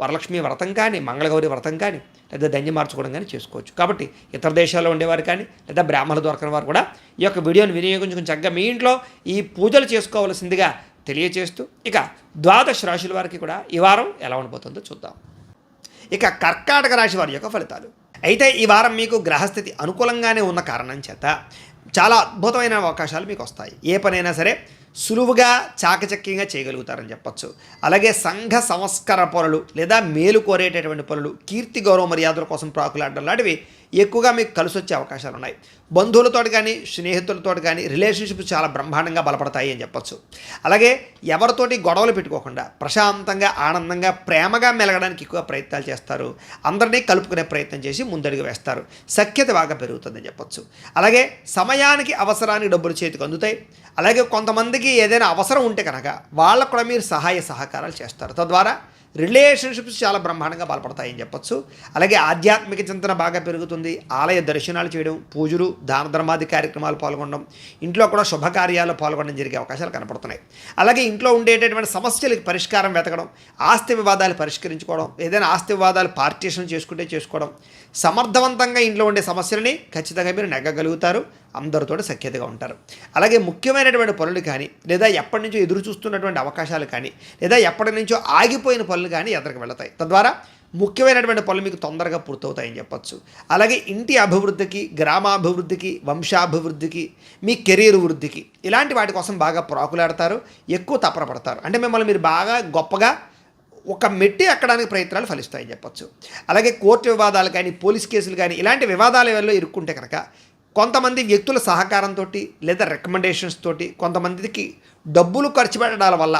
వరలక్ష్మి వ్రతం కానీ మంగళగౌరి వ్రతం కానీ లేదా దంజి మార్చుకోవడం కానీ చేసుకోవచ్చు. కాబట్టి ఇతర దేశాల్లో ఉండేవారు కానీ లేదా బ్రాహ్మణులు దొరకని వారు కూడా ఈ యొక్క వీడియోని వినియోగించుకుని చక్కగా మీ ఇంట్లో ఈ పూజలు చేసుకోవాల్సిందిగా తెలియచేస్తూ ఇక ద్వాదశ రాశుల వారికి కూడా ఈ వారం ఎలా ఉండిపోతుందో చూద్దాం. ఇక కర్కాటక రాశి వారి యొక్క ఫలితాలు. అయితే ఈ వారం మీకు గ్రహస్థితి అనుకూలంగానే ఉన్న కారణం చేత చాలా అద్భుతమైన అవకాశాలు మీకు వస్తాయి. ఏ పనైనా సరే సులువుగా చాకచక్యంగా చేయగలుగుతారని చెప్పచ్చు. అలాగే సంఘ సంస్కార పొరలు లేదా మేలు కోరేటటువంటి పొరలు కీర్తి గౌరవ మర్యాదల కోసం ప్రాకులాడడం లాంటివి ఎక్కువగా మీకు కలిసి వచ్చే అవకాశాలు ఉన్నాయి. బంధువులతో కానీ స్నేహితులతో కానీ రిలేషన్షిప్ చాలా బ్రహ్మాండంగా బలపడతాయి అని చెప్పొచ్చు. అలాగే ఎవరితోటి గొడవలు పెట్టుకోకుండా ప్రశాంతంగా ఆనందంగా ప్రేమగా మెలగడానికి ఎక్కువ ప్రయత్నాలు చేస్తారు. అందరినీ కలుపుకునే ప్రయత్నం చేసి ముందడుగు వేస్తారు. సఖ్యత బాగా పెరుగుతుందని చెప్పొచ్చు. అలాగే సమయానికి అవసరానికి డబ్బులు చేతికి అందుతాయి. అలాగే కొంతమందికి ఏదైనా అవసరం ఉంటే కనుక వాళ్ళకు కూడా మీరు సహాయ సహకారాలు చేస్తారు. తద్వారా రిలేషన్షిప్స్ చాలా బ్రహ్మాండంగా బలపడతాయని చెప్పచ్చు. అలాగే ఆధ్యాత్మిక చింతన బాగా పెరుగుతుంది. ఆలయ దర్శనాలు చేయడం పూజలు దాన ధర్మాది కార్యక్రమాలు పాల్గొనడం ఇంట్లో కూడా శుభకార్యాలు పాల్గొనడం జరిగే అవకాశాలు కనపడుతున్నాయి. అలాగే ఇంట్లో ఉండేటటువంటి సమస్యలకు పరిష్కారం వెతకడం ఆస్తి వివాదాలు పరిష్కరించుకోవడం ఏదైనా ఆస్తి వివాదాలు పార్టీషన్ చేసుకుంటే చేసుకోవడం సమర్థవంతంగా ఇంట్లో ఉండే సమస్యలని ఖచ్చితంగా మీరు నెగ్గగలుగుతారు. అందరితో సఖ్యతగా ఉంటారు. అలాగే ముఖ్యమైనటువంటి పనులు కానీ లేదా ఎప్పటి నుంచో ఎదురు చూస్తున్నటువంటి అవకాశాలు కానీ లేదా ఎప్పటి నుంచో ఆగిపోయిన పనులు కానీ ఎదరికి వెళతాయి. తద్వారా ముఖ్యమైనటువంటి పనులు మీకు తొందరగా పూర్తవుతాయని చెప్పచ్చు. అలాగే ఇంటి అభివృద్ధికి గ్రామాభివృద్ధికి వంశాభివృద్ధికి మీ కెరీర్ వృద్ధికి ఇలాంటి వాటి కోసం బాగా ప్రాకులాడతారు ఎక్కువ తపరపడతారు అంటే మిమ్మల్ని మీరు బాగా గొప్పగా ఒక మెట్టి ఎక్కడానికి ప్రయత్నాలు ఫలిస్తాయని చెప్పొచ్చు. అలాగే కోర్టు వివాదాలు కానీ పోలీస్ కేసులు కానీ ఇలాంటి వివాదాల వల్ల ఇరుక్కుంటే కనుక కొంతమంది వ్యక్తుల సహకారంతో లేదా రికమెండేషన్స్ తోటి కొంతమందికి డబ్బులు ఖర్చు పెట్టడాల వల్ల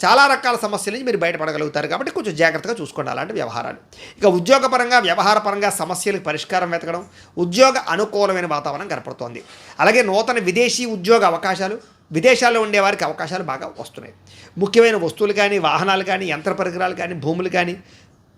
చాలా రకాల సమస్యల నుంచి మీరు బయటపడగలుగుతారు. కాబట్టి కొంచెం జాగ్రత్తగా చూసుకోండి అలాంటి వ్యవహారాలు ఇక ఉద్యోగపరంగా వ్యవహారపరంగా సమస్యలకు పరిష్కారం వెతకడం ఉద్యోగ అనుకూలమైన వాతావరణం కనపడుతోంది. అలాగే నూతన విదేశీ ఉద్యోగ అవకాశాలు విదేశాల్లో ఉండే వారికి అవకాశాలు బాగా వస్తున్నాయి. ముఖ్యమైన వస్తువులు కానీ వాహనాలు కానీ యంత్ర పరికరాలు కానీ భూములు కానీ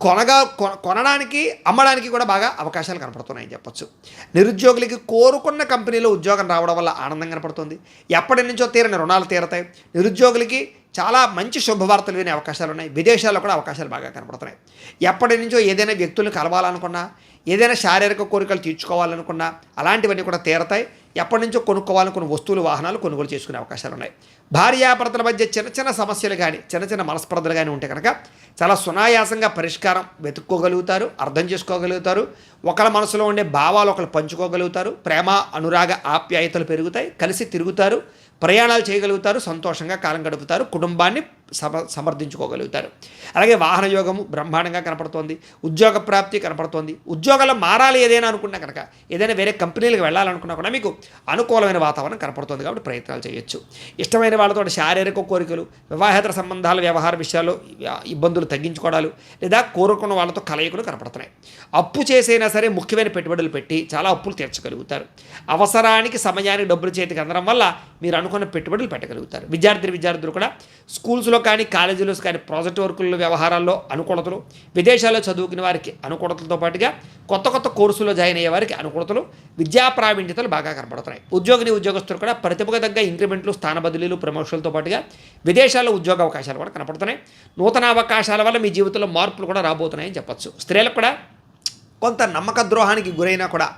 కొనగా కొనడానికి అమ్మడానికి కూడా బాగా అవకాశాలు కనపడుతున్నాయని చెప్పొచ్చు. నిరుద్యోగులకి కోరుకున్న కంపెనీలో ఉద్యోగం రావడం వల్ల ఆనందం కనపడుతుంది. ఎప్పటి నుంచో తీరని రుణాలు తీరతాయి. నిరుద్యోగులకి చాలా మంచి శుభవార్తలు వినే అవకాశాలు ఉన్నాయి. విదేశాల్లో కూడా అవకాశాలు బాగా కనపడుతున్నాయి. ఎప్పటి నుంచో ఏదైనా వ్యక్తులను కలవాలనుకున్నా ఏదైనా శారీరక కోరికలు తీర్చుకోవాలనుకున్నా అలాంటివన్నీ కూడా తీరతాయి. ఎప్పటి నుంచో కొనుక్కోవాలనుకున్న వస్తువులు వాహనాలు కొనుగోలు చేసుకునే అవకాశాలు ఉన్నాయి. భార్యాభర్తల మధ్య చిన్న చిన్న సమస్యలు కానీ చిన్న చిన్న మనస్పర్ధలు కానీ ఉంటే కనుక చాలా సునాయాసంగా పరిష్కారం వెతుక్కోగలుగుతారు అర్థం చేసుకోగలుగుతారు. ఒకళ్ళ మనసులో ఉండే భావాలు ఒకళ్ళు పంచుకోగలుగుతారు. ప్రేమ అనురాగ ఆప్యాయతలు పెరుగుతాయి. కలిసి తిరుగుతారు. ప్రయాణాలు చేయగలుగుతారు. సంతోషంగా కాలం గడుపుతారు. కుటుంబాన్ని సమ సమర్థించుకోగలుగుతారు. అలాగే వాహన యోగము బ్రహ్మాండంగా కనపడుతోంది. ఉద్యోగ ప్రాప్తి కనపడుతోంది. ఉద్యోగాల్లో మారాలి ఏదైనా అనుకున్నా కనుక ఏదైనా వేరే కంపెనీలకు వెళ్ళాలనుకున్నా కూడా మీకు అనుకూలమైన వాతావరణం కనపడుతోంది కాబట్టి ప్రయత్నాలు చేయొచ్చు. ఇష్టమైన వాళ్ళతో శారీరక కోరికలు వివాహేతర సంబంధాలు వ్యవహార విషయాల్లో ఇబ్బందులు తగ్గించుకోవడాలు లేదా కోరుకున్న వాళ్ళతో కలయికలు కనపడుతున్నాయి. అప్పు చేసైనా సరే ముఖ్యమైన పెట్టుబడులు పెట్టి చాలా అప్పులు తీర్చగలుగుతారు. అవసరానికి సమయానికి డబ్బులు చేతికి అందడం వల్ల మీరు అనుకున్న పెట్టుబడులు పెట్టగలుగుతారు. విద్యార్థి విద్యార్థులు కూడా స్కూల్స్లో కానీ కాలేజీలో కానీ ప్రాజెక్ట్ వర్కుల వ్యవహారాల్లో అనుకూలతలు విదేశాల్లో చదువుకునే వారికి అనుకూలతలతో పాటుగా కొత్త కొత్త కోర్సులో జాయిన్ అయ్యే వారికి అనుకూలతలు విద్యా ప్రావీణ్యతలు బాగా కనబడుతున్నాయి. ఉద్యోగిని ఉద్యోగస్తులు కూడా ప్రతిభకు తగ్గ ఇంక్రిమెంట్లు స్థాన బదిలీలు ప్రమోషన్లతో పాటుగా విదేశాల్లో ఉద్యోగ అవకాశాలు కూడా కనపడుతున్నాయి. నూతన అవకాశాల వల్ల మీ జీవితంలో మార్పులు కూడా రాబోతున్నాయని చెప్పొచ్చు. స్త్రీలకు కూడా కొంత నమ్మక ద్రోహానికి గురైనా కూడా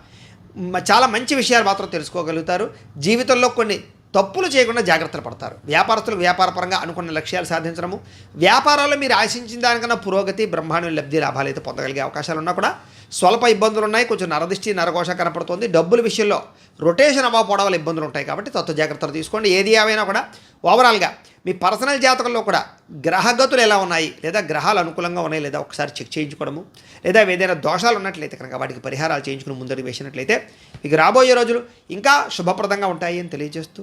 చాలా మంచి విషయాలు మాత్రం తెలుసుకోగలుగుతారు. జీవితంలో కొన్ని తప్పులు చేయకుండా జాగ్రత్తలు పడతారు. వ్యాపారస్తులు వ్యాపారపరంగా అనుకున్న లక్ష్యాలు సాధించడము వ్యాపారాల్లో మీరు ఆశించిన దానికన్నా పురోగతి బ్రహ్మాండ లబ్ధి లాభాలు అయితే పొందగలిగే అవకాశాలు ఉన్నా కూడా స్వల్ప ఇబ్బందులు ఉన్నాయి. కొంచెం నరదిష్టి నరఘోష కనపడుతుంది. డబ్బుల విషయంలో రొటేషన్ అవ్వకపోవడం వల్ల ఇబ్బందులు ఉంటాయి కాబట్టి తత్వ జాగ్రత్తలు తీసుకోండి. ఏది ఏమైనా కూడా ఓవరాల్గా మీ పర్సనల్ జాతకంలో కూడా గ్రహగతులు ఎలా ఉన్నాయి లేదా గ్రహాలు అనుకూలంగా ఉన్నాయి లేదా ఒకసారి చెక్ చేయించుకోవడము లేదా ఏదైనా దోషాలు ఉన్నట్లయితే కనుక వాటికి పరిహారాలు చేయించుకుని ముందడుగు వేసినట్లయితే మీకు రాబోయే రోజులు ఇంకా శుభప్రదంగా ఉంటాయి అని తెలియజేస్తూ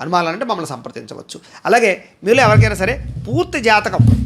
అనుమానాలంటే మమ్మల్ని సంప్రదించవచ్చు. అలాగే మీరు ఎవరికైనా సరే పూర్తి జాతకం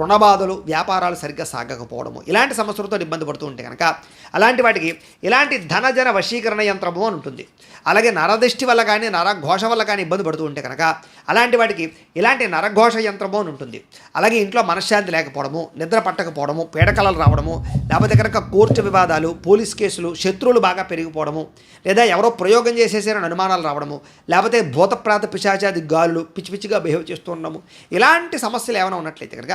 రుణబాధలు వ్యాపారాలు సరిగ్గా సాగకపోవడము. ఇలాంటి సమస్యలతో ఇబ్బంది పడుతూ ఉంటే కనుక అలాంటి వాటికి ఇలాంటి ధనజన వశీకరణ యంత్రము అని ఉంటుంది. అలాగే నరదృష్టి వల్ల కానీ నరఘోష వల్ల కానీ ఇబ్బంది పడుతూ ఉంటే కనుక అలాంటి వాటికి ఇలాంటి నరఘోష యంత్రము అని ఉంటుంది. అలాగే ఇంట్లో మనశ్శాంతి లేకపోవడము నిద్ర పట్టకపోవడము పీడకలలు రావడము లేకపోతే కనుక కోర్టు వివాదాలు పోలీస్ కేసులు శత్రువులు బాగా పెరిగిపోవడము లేదా ఎవరో ప్రయోగం చేసేసారని అనుమానాలు రావడము లేకపోతే భూతప్రాత పిశాచాది గాలులు పిచ్చి పిచ్చిగా బిహేవ్ చేస్తూ ఉండడము ఇలాంటి సమస్యలు ఏమైనా ఉన్నట్లయితే కనుక